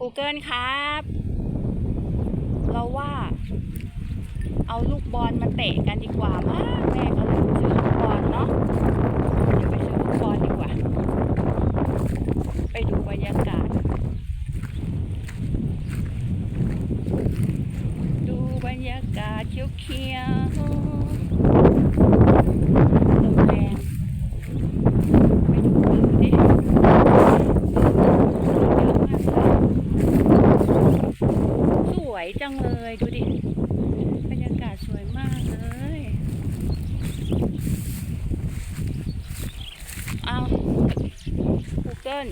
Google ครับ เราว่า เอาลูกบอลมาเตะกันดีกว่ามั้งแม่ก็เลยซื้อลูกบอลเนาะเดี๋ยวไปซื้อลูกบอลดีกว่า ไปดูบรรยากาศ ดูบรรยากาศเขียวๆลมแรงไปดูปืนดิเยอะมากเลยสวย จังเลยดูดิ บรรยากาศสวยมากเลยเอา Google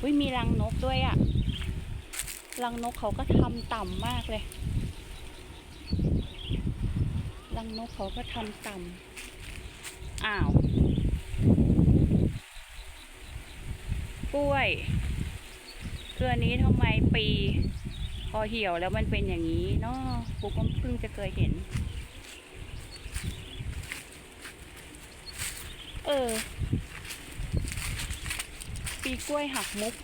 อุ้ยมีรังนกด้วยอะ่ะ รังนกเขาก็ทำต่ำมากเลย รังนกเขาก็ทำต่ำอ้าว กล้วย เครือนี้ทำไมปีพอเหี่ยวแล้วมันเป็นอย่างนี้เนาะกูก็เพิ่งจะเคยเห็น เออ ปีกล้วยหักมุก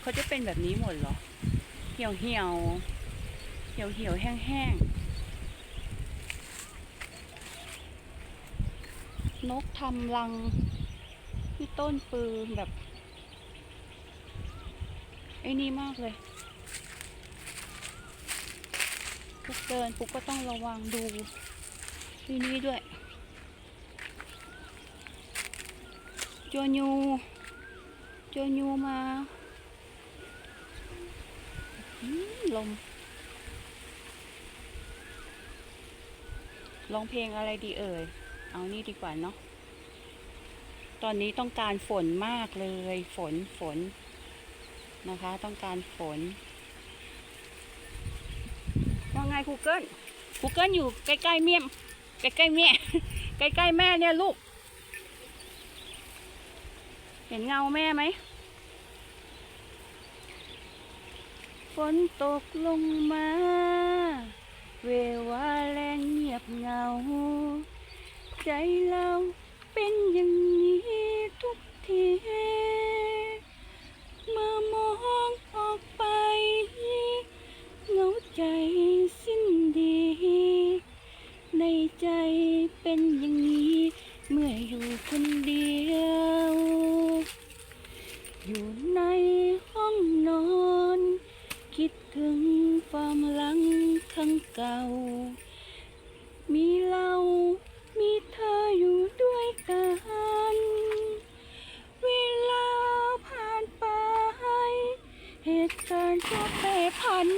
เขาจะเป็นแบบนี้หมดเหรอ เหี่ยวเหี่ยวเหี่ยวเหี่ยวแห้งแห้งๆนกทำรังที่ต้นปือแบบ ไอ้นี่มากเลยปุกเดินปุ๊กก็ต้องระวังดูที่นี่ด้วยโจยูโจยูมาอืมลมร้องเพลงอะไรดีเอ่ย เอานี่ดีกว่าเนาะ ตอนนี้ต้องการฝนมากเลย ฝน ฝน นะคะ ต้องการฝนว่าไง Google Google อยู่ใกล้ๆเมียมใกล้ๆแม่ใกล้ๆแม่เนี่ยลูก เห็นเงาแม่ไหมฝนตกลงมา เววาแรงเงียบเงา ใจเราเป็นอย่างนี้ทุกที คิดถึงความหลังครั้งเก่า มีเรามีเธออยู่ด้วยกัน เวลาผ่านไป เหตุการณ์ก็แปรผัน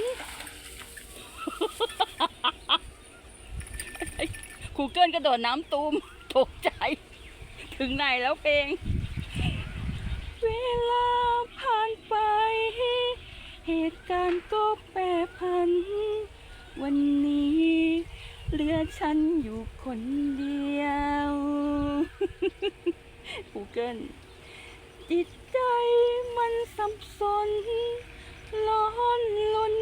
ครูเกิลกระโดดน้ำตูมตกใจ ถึงไหนแล้วเพลง เวลาผ่านไป เหตุการณ์ก็แปรผัน วันนี้เหลือฉันอยู่คนเดียว Google จิตใจมันสับสน ร้อนลน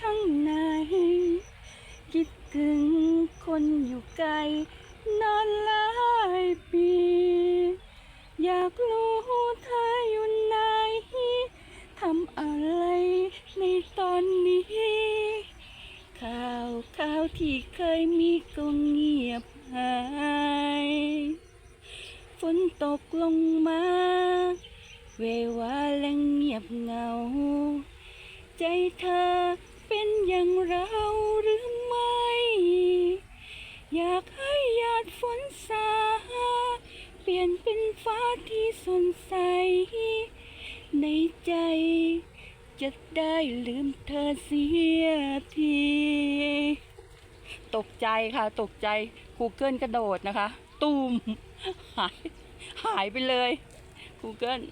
ข้างใน คิดถึงคนอยู่ไกลนานหลายปี อยากรู้ ในตอนนี้ ข่าวข่าวที่เคยมีก็เงียบหาย ฝนตกลงมา เววาและเงียบเหงา ใจเธอเป็นอย่างเราหรือไม่ อยากให้หยาดฝนสา เปลี่ยนเป็นฟ้าที่สดใส ในใจ จะได้ลืมเธอเสียที ตกใจค่ะ ตกใจ Google กระโดดนะคะ ตูม หาย หายไปเลย Google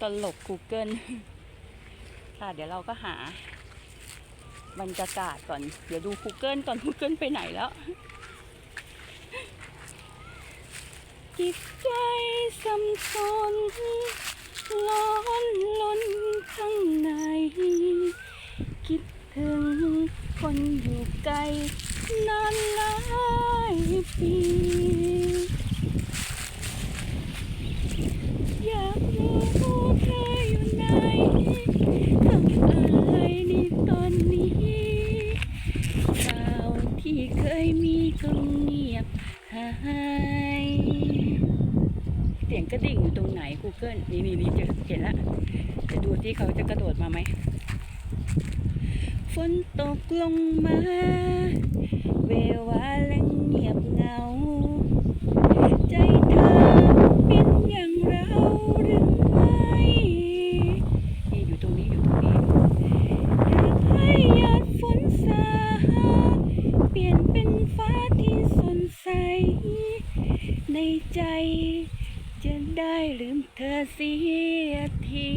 ตลก Google ค่ะ เดี๋ยวเราก็หา บรรยากาศก่อน เดี๋ยวดู Google ก่อน Google ไปไหนแล้วจิต ใจสับสนร้อนล้นข้างในคิดถึงคนอยู่ไกลนานหลายปีากรู้เธออยู่ไหนทำอะไรในตอนนี้ข่าวที่เคยมีก็เงียบหายเสียงกระดิ่งอยู่ตรงไหน Google นี่นี่นี่เจอเห็นละจะดูที่เขาจะกระโดดมาไหมฝนตกลงมา เววาและเงียบเหงา ใจเธอเป็นอย่างเราหรือไม่นี่อยู่ตรงนี้อยู่ตรงนี้ อยากให้หยาดฝนสาเปลี่ยนเป็นฟ้าที่สดใส ในใจจะ ได้ลืมเธอเสียที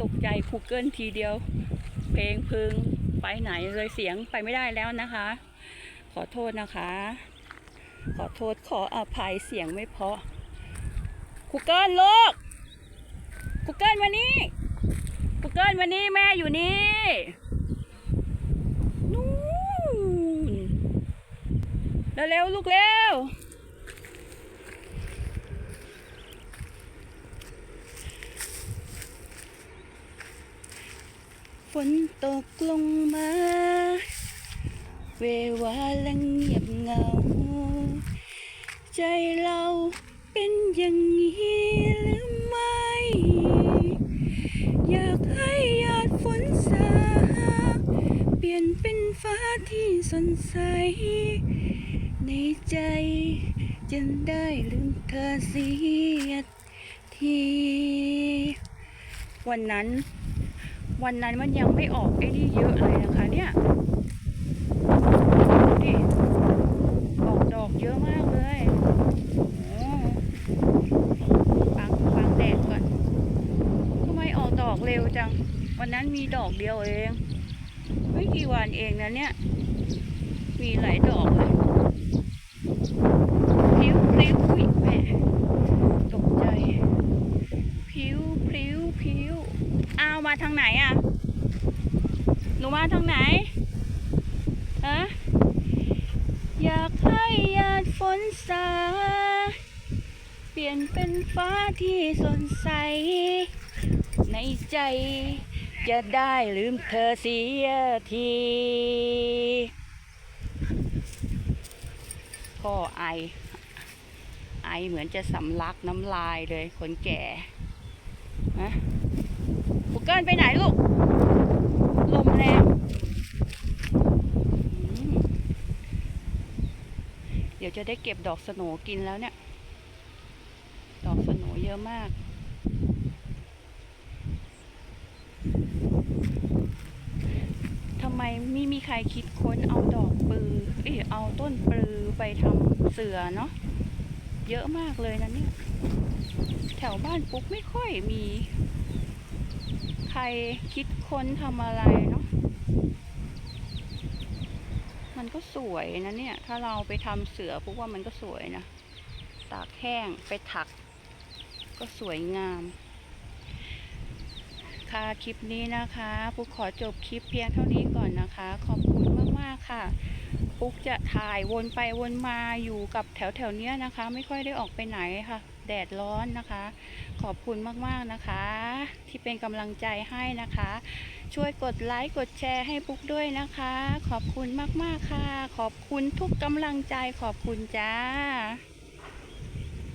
ตกใจคูเกิลทีเดียว เพลงพึงไปไหนเลยเสียงไปไม่ได้แล้วนะคะ ขอโทษนะคะ ขอโทษขออภัยเสียงไม่เพราะคูเกิลลูกคูเกิลมานี่คูเกิลมานี่แม่อยู่นี่นู่นเร็วๆลูกเร็ว ฝนตกลงมา เววาและเงียบเงา ใจเราเป็นอย่างนี้หรือไม่ อยากให้หยาดฝนสา เปลี่ยนเป็นฟ้าที่สดใส ในใจจะได้ลืมเธอเสียที วันนั้น วันนั้นมันยังไม่ออกไอ้นี่เยอะเลยนะคะเนี่ยดูดิออกดอกเยอะมากเลยโอ้ฟังฟังแดดก่อนทำไมออกดอกเร็วจัง วันนั้นมีดอกเดียวเอง ไม่กี่วันเองนะเนี่ย มีหลายดอกเลยพิ้วพริ้วอุ๊ยแหม่ตกใจ พิ้วพริ้ว พิ้วอ้าวมาทางไหนอะ หนูมาทางไหนฮะอยากให้หยาดฝนสา เปลี่ยนเป็นฟ้าที่สดใส ในใจ จะได้ลืมเธอเสียทีพ่อไอ ไอเหมือนจะสำลักน้ำลายเลยคนแก่ฮะ บุกเกิลไปไหนลูก ลมแรงเดี๋ยวจะได้เก็บดอกสโนกินแล้วเนี่ย ดอกสโนเยอะมาก ทำไมไม่มีใครคิดค้นเอาดอกปือ เอยเอาต้นปลือไปทำเสือเนาะ เยอะมากเลยนะเนี่ย แถวบ้านปุ๊กไม่ค่อยมี ใครคิดค้นทำอะไรเนาะ มันก็สวยนะเนี่ย ถ้าเราไปทำเสือปุ๊กว่ามันก็สวยนะ ตากแห้งไปถัก ก็สวยงาม ค่ะคลิปนี้นะคะปุ๊ขอจบคลิปเพียงเท่านี้ก่อนนะคะ ขอบคุณมาก ๆ ค่ะ ปุ๊กจะถ่ายวนไปวนมาอยู่กับแถวแถวเนี้ยนะคะ ไม่ค่อยได้ออกไปไหนค่ะ แดดร้อนนะคะ ขอบคุณมากๆนะคะ ที่เป็นกำลังใจให้นะคะ ช่วยกดไลค์กดแชร์ให้ปุ๊กด้วยนะคะ ขอบคุณมากๆค่ะ ขอบคุณทุกกำลังใจขอบคุณจ้า